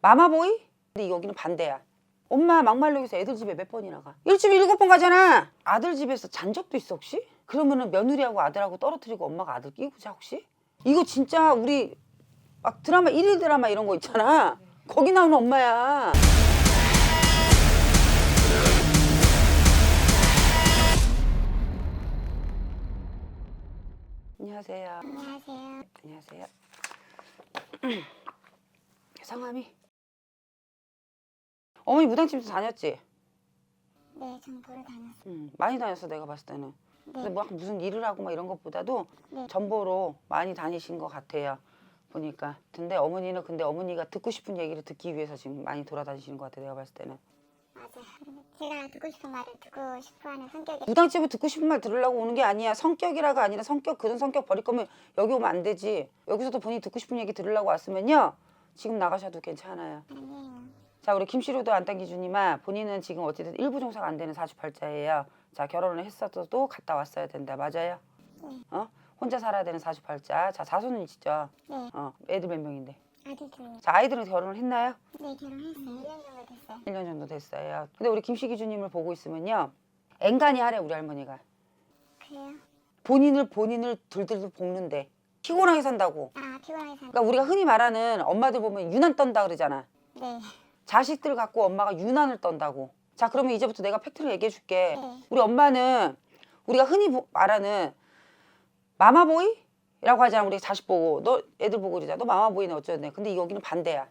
마마보이? 근데 여기는 반대야. 엄마 막말로 해서 애들 집에 몇 번이나 가? 일주일에 일곱 번 가잖아. 아들 집에서 잔 적도 있어 혹시? 그러면은 며느리하고 아들하고 떨어뜨리고 엄마가 아들 끼고 자 혹시? 이거 진짜 우리 막 드라마 일일 드라마 이런 거 있잖아. 거기 나오는 엄마야. 안녕하세요. 안녕하세요. 안녕하세요. 성함이? 어머니 무당집도 다녔지? 네, 전 보러 다녔어요. 응, 많이 다녔어 내가 봤을 때는. 근데 네, 뭐 무슨 일을 하고 막 이런 것보다도 네. 전보로 많이 다니신 것 같아요. 보니까. 근데 어머니는 근데 어머니가 듣고 싶은 얘기를 듣기 위해서 지금 많이 돌아다니시는 것 같아 내가 봤을 때는. 맞아요. 제가 듣고 싶은 말을 듣고 싶어하는 성격이 무당집에 듣고 싶은 말 들으려고 오는 게 아니야. 성격이라가 아니라 성격 그런 성격 버릴 거면 여기 오면 안 되지. 여기서도 본인이 듣고 싶은 얘기 들으려고 왔으면요. 지금 나가셔도 괜찮아요. 아니에요. 자 우리 김씨로도 안땅기주님아 본인은 지금 어쨌든 일부 종사가 안 되는 사주팔자예요. 자 결혼을 했었어도 갔다 왔어야 된다. 맞아요? 네. 어? 혼자 살아야 되는 사주팔자. 자 자손은 있죠. 네, 어 애들 몇 명인데. 자 아이들은 결혼을 했나요? 네, 결혼했어요. 1년 정도 됐어요. 1년 정도 됐어요. 근데 우리 김씨기주님을 보고 있으면요. 앵간히 하래 우리 할머니가. 그래요? 본인을 본인을 들들들 볶는데 피곤하게 산다고. 아, 피곤해서. 그러니까 우리가 흔히 말하는 엄마들 보면 유난 떤다 그러잖아. 네, 자식들 갖고 엄마가 유난을 떤다고. 자, 그러면 이제부터 내가 팩트를 얘기해 줄게. 네. 우리 엄마는 우리가 흔히 보- 말하는 마마보이 라고 하잖아. 우리 자식 보고. 너 애들 보고 그러잖아. 너 마마보이네 어쩌네. 근데 여기는 반대야.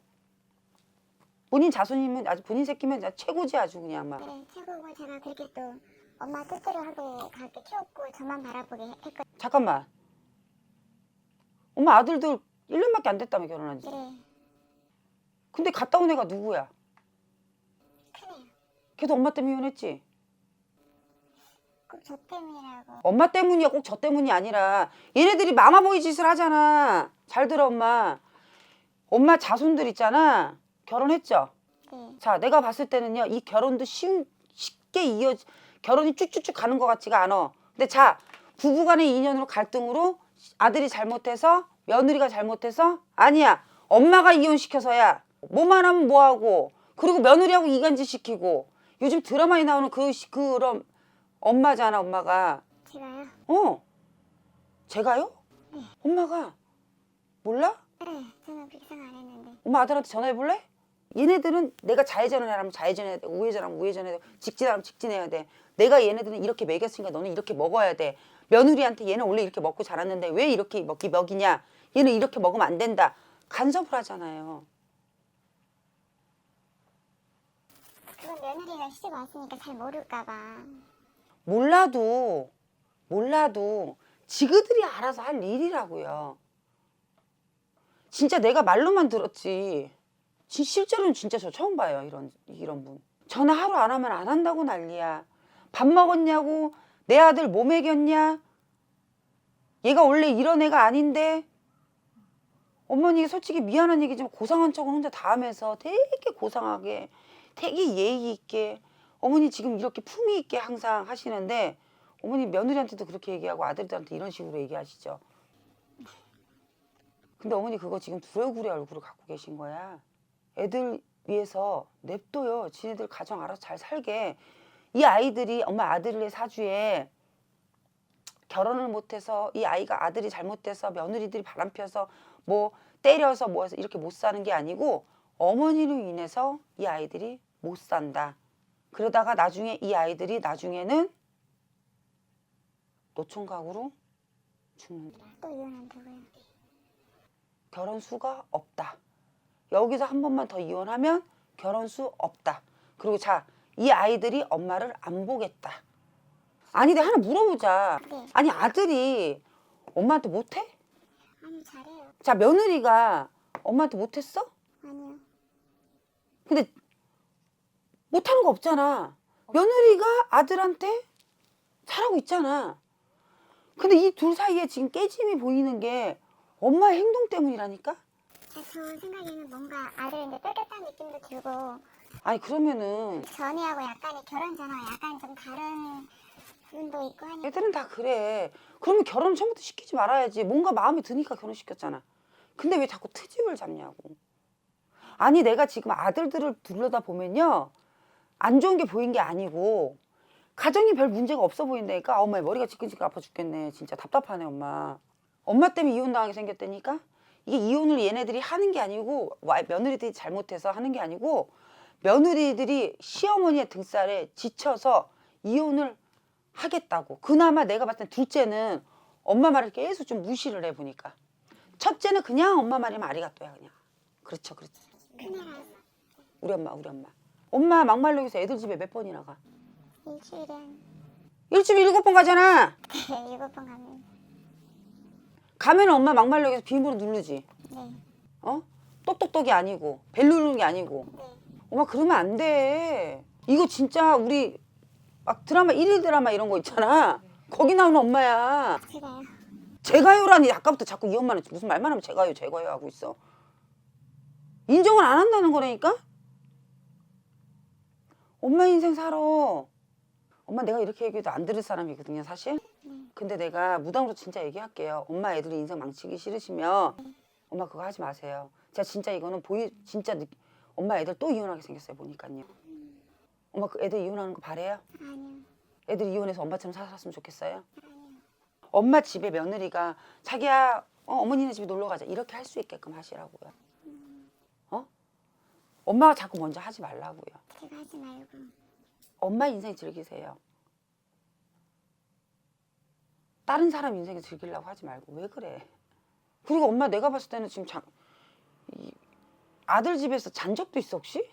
본인 자손이면 아주 본인 새끼면 진짜 최고지 아주 그냥 막. 네, 최고고 제가 그렇게 또 엄마 뜻대로 하고 가게 키웠고 저만 바라보게 했거든요. 잠깐만. 엄마 아들들 1년밖에 안 됐다며 결혼한 지. 네, 근데 갔다 온 애가 누구야? 크네요. 걔도 엄마 때문에 이혼했지? 꼭저 때문이라고. 엄마 때문이야 꼭 저 때문이 아니라 얘네들이 마마보이 짓을 하잖아 잘 들어 엄마 엄마 자손들 있잖아 결혼했죠 네, 자 내가 봤을 때는요 이 결혼도 쉬운, 쉽게 이어 결혼이 쭉쭉쭉 가는 것 같지가 않아 근데 자 부부간의 인연으로 갈등으로 아들이 잘못해서 며느리가 잘못해서 아니야 엄마가 이혼시켜서야 뭐만 하면 뭐하고 그리고 며느리하고 이간질 시키고 요즘 드라마에 나오는 그 시- 그런 엄마잖아 엄마가 제가요? 어. 제가요? 엄마가 몰라? 네, 저는 생각 안 했는데. 엄마 아들한테 전화해 볼래? 얘네들은 내가 좌회전을 하라면 좌회전해야 돼. 우회전하면 우회전해야 돼. 직진하면 직진해야 돼. 내가 얘네들은 이렇게 먹였으니까 너는 이렇게 먹어야 돼. 며느리한테 얘는 원래 이렇게 먹고 자랐는데 왜 이렇게 먹기 먹이냐? 얘는 이렇게 먹으면 안 된다. 간섭을 하잖아요. 그건 며느리가 시집 왔으니까 잘 모를까봐. 몰라도 몰라도 지그들이 알아서 할 일이라고요. 진짜 내가 말로만 들었지. 진- 실제로는 진짜 저 처음 봐요. 이런 이런 분. 전화 하루 안 하면 안 한다고 난리야. 밥 먹었냐고? 내 아들 뭐 먹였냐? 얘가 원래 이런 애가 아닌데. 어머니 솔직히 미안한 얘기지만 고상한 척은 혼자 다 하면서 되게 고상하게 되게 예의 있게 어머니 지금 이렇게 품위 있게 항상 하시는데 어머니 며느리한테도 그렇게 얘기하고 아들들한테 이런 식으로 얘기하시죠. 근데 어머니 그거 지금 두레구레 얼굴을 갖고 계신 거야. 애들 위해서 냅둬요. 지네들 가정 알아서 잘 살게. 이 아이들이 엄마 아들의 사주에 결혼을 못해서 이 아이가 아들이 잘못돼서 며느리들이 바람펴서 뭐 때려서 뭐 해서 이렇게 못 사는 게 아니고 어머니로 인해서 이 아이들이 못 산다. 그러다가 나중에 이 아이들이 나중에는 노총각으로 죽는다. 또 이혼한다고요? 결혼 수가 없다. 여기서 한 번만 더 이혼하면 결혼 수 없다. 그리고 자, 이 아이들이 엄마를 안 보겠다. 아니, 내가 하나 물어보자. 네. 아니, 아들이 엄마한테 못해? 아니, 잘해요. 자, 며느리가 엄마한테 못했어? 아니요. 근데 못하는 거 없잖아. 며느리가 아들한테 잘하고 있잖아. 근데 이 둘 사이에 지금 깨짐이 보이는 게 엄마의 행동 때문이라니까? 저 생각에는 뭔가 아들 이제 뺏겼다는 느낌도 들고 아니, 그러면은 전이하고 약간의 결혼 전화 약간 좀 다른 부분도 있고 하니까 애들은 다 그래. 그러면 결혼 처음부터 시키지 말아야지. 뭔가 마음에 드니까 결혼시켰잖아. 근데 왜 자꾸 트집을 잡냐고. 아니 내가 지금 아들들을 둘러다 보면요 안 좋은 게 보인 게 아니고 가정이 별 문제가 없어 보인다니까? 아, 엄마 머리가 지끈지끈 아파 죽겠네. 진짜 답답하네 엄마. 엄마 때문에 이혼 당하게 생겼다니까? 이게 이혼을 얘네들이 하는 게 아니고 와- 며느리들이 잘못해서 하는 게 아니고 며느리들이 시어머니의 등살에 지쳐서 이혼을 하겠다고. 그나마 내가 봤을 때 둘째는 엄마 말을 계속 좀 무시를 해 보니까. 첫째는 그냥 엄마 말이면 아리가또야 그냥. 그렇죠 그렇죠. 우리 엄마 우리 엄마 엄마 막말로에서 애들 집에 몇 번이나 가 일주일에 한 일주일에 일곱 번 가잖아 네, 일곱 번 가면 가면 엄마 막말로에서 비밀번호 누르지 네, 어 똑똑똑이 아니고 벨 누르는 게 아니고 네. 엄마 그러면 안 돼. 이거 진짜 우리 막 드라마 일일 드라마 이런 거 있잖아. 거기 나오는 엄마야. 제가요. 제가요라니 아까부터 자꾸 이 엄마는 무슨 말만 하면 제가요 제가요 하고 있어. 인정을 안 한다는 거라니까? 엄마 인생 살아. 엄마 내가 이렇게 얘기해도 안 들을 사람이거든요 사실. 근데 내가 무당으로 진짜 얘기할게요. 엄마 애들이 인생 망치기 싫으시면 엄마 그거 하지 마세요. 제가 진짜 이거는 보이 진짜 느, 엄마 애들 또 이혼하게 생겼어요 보니까요. 엄마 그 애들 이혼하는 거 바래요? 아니요. 애들 이혼해서 엄마처럼 살았으면 좋겠어요? 아니요. 엄마 집에 며느리가 자기야 어, 어머니네 집에 놀러 가자 이렇게 할 수 있게끔 하시라고요. 어? 엄마가 자꾸 먼저 하지 말라고요. 제가 하지 말고. 엄마 인생 즐기세요. 다른 사람 인생 즐기려고 하지 말고 왜 그래? 그리고 엄마 내가 봤을 때는 지금 자, 이, 아들 집에서 잔 적도 있어 혹시?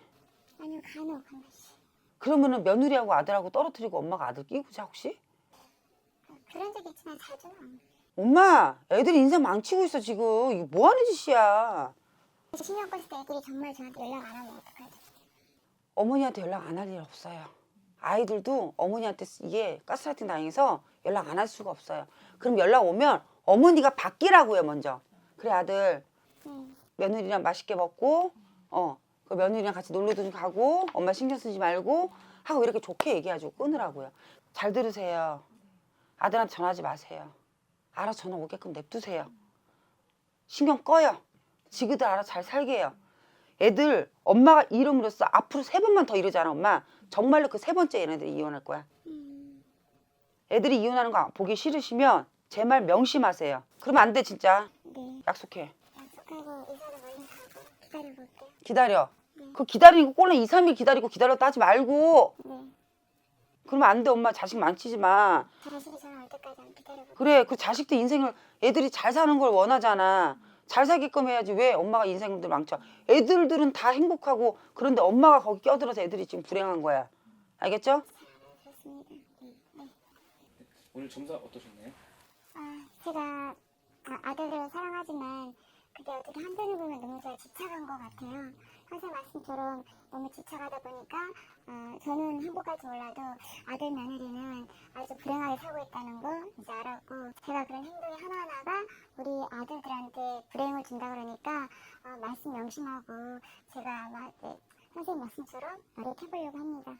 아니요, 간혹 한 번씩. 그러면은 며느리하고 아들하고 떨어뜨리고 엄마가 아들 끼고 자 혹시? 그런 적 있지만 그래요. 엄마 애들 인생 망치고 있어 지금 이거 뭐 하는 짓이야? 신경 꺼질 때 애들이 정말 저한테 연락 안 하면 어떡하죠? 어머니한테 연락 안 할 일 없어요. 아이들도 어머니한테 이게 가스라이팅 당해서 연락 안 할 수가 없어요. 그럼 연락 오면 어머니가 바뀌라고요 먼저. 그래 아들 네. 며느리랑 맛있게 먹고 어 그 며느리랑 같이 놀러도 좀 가고 엄마 신경 쓰지 말고 하고 이렇게 좋게 얘기해가지고 끊으라고요. 잘 들으세요. 아들한테 전화하지 마세요. 알아서 전화 오게끔 냅두세요. 신경 꺼요. 지그들 알아서 잘 살게 해요. 애들 엄마가 이름으로써 앞으로 세 번만 더 이러잖아 엄마. 정말로 그 세 번째 얘네들이 이혼할 거야. 음, 애들이 이혼하는 거 보기 싫으시면 제 말 명심하세요. 그러면 안 돼 진짜. 네. 약속해. 약속하고 이사를 멀리 가고 기다려볼게요. 기다려. 네. 그 기다리고 꼴랑 2, 3일 기다리고 기다렸다 하지 말고 네. 그러면 안 돼 엄마 자식 망치지 마 자식이 전화 올 때까지 안 기다려볼게요. 그래 그 자식들 인생을 애들이 잘 사는 걸 원하잖아 잘 살게끔 해야지 왜 엄마가 인생들 망쳐 애들들은 다 행복하고 그런데 엄마가 거기 껴들어서 애들이 지금 불행한 거야 알겠죠? 그렇습니다. 네. 네. 오늘 점사 어떠셨나요? 아, 제가 아, 아들을 사랑하지만 그게 어떻게 한편을 보면 너무 잘 지쳐간 것 같아요. 선생 말씀처럼 너무 지쳐가다 보니까 어, 저는 행복할지 몰라도 아들 며느리는 아주 불행하게 살고 있다는 거 이제 알았고 제가 그런 행동이 하나하나가 우리 아들들한테 불행을 준다 그러니까 어, 말씀 명심하고 제가 아마 네, 선생님 말씀처럼 노력해보려고 합니다.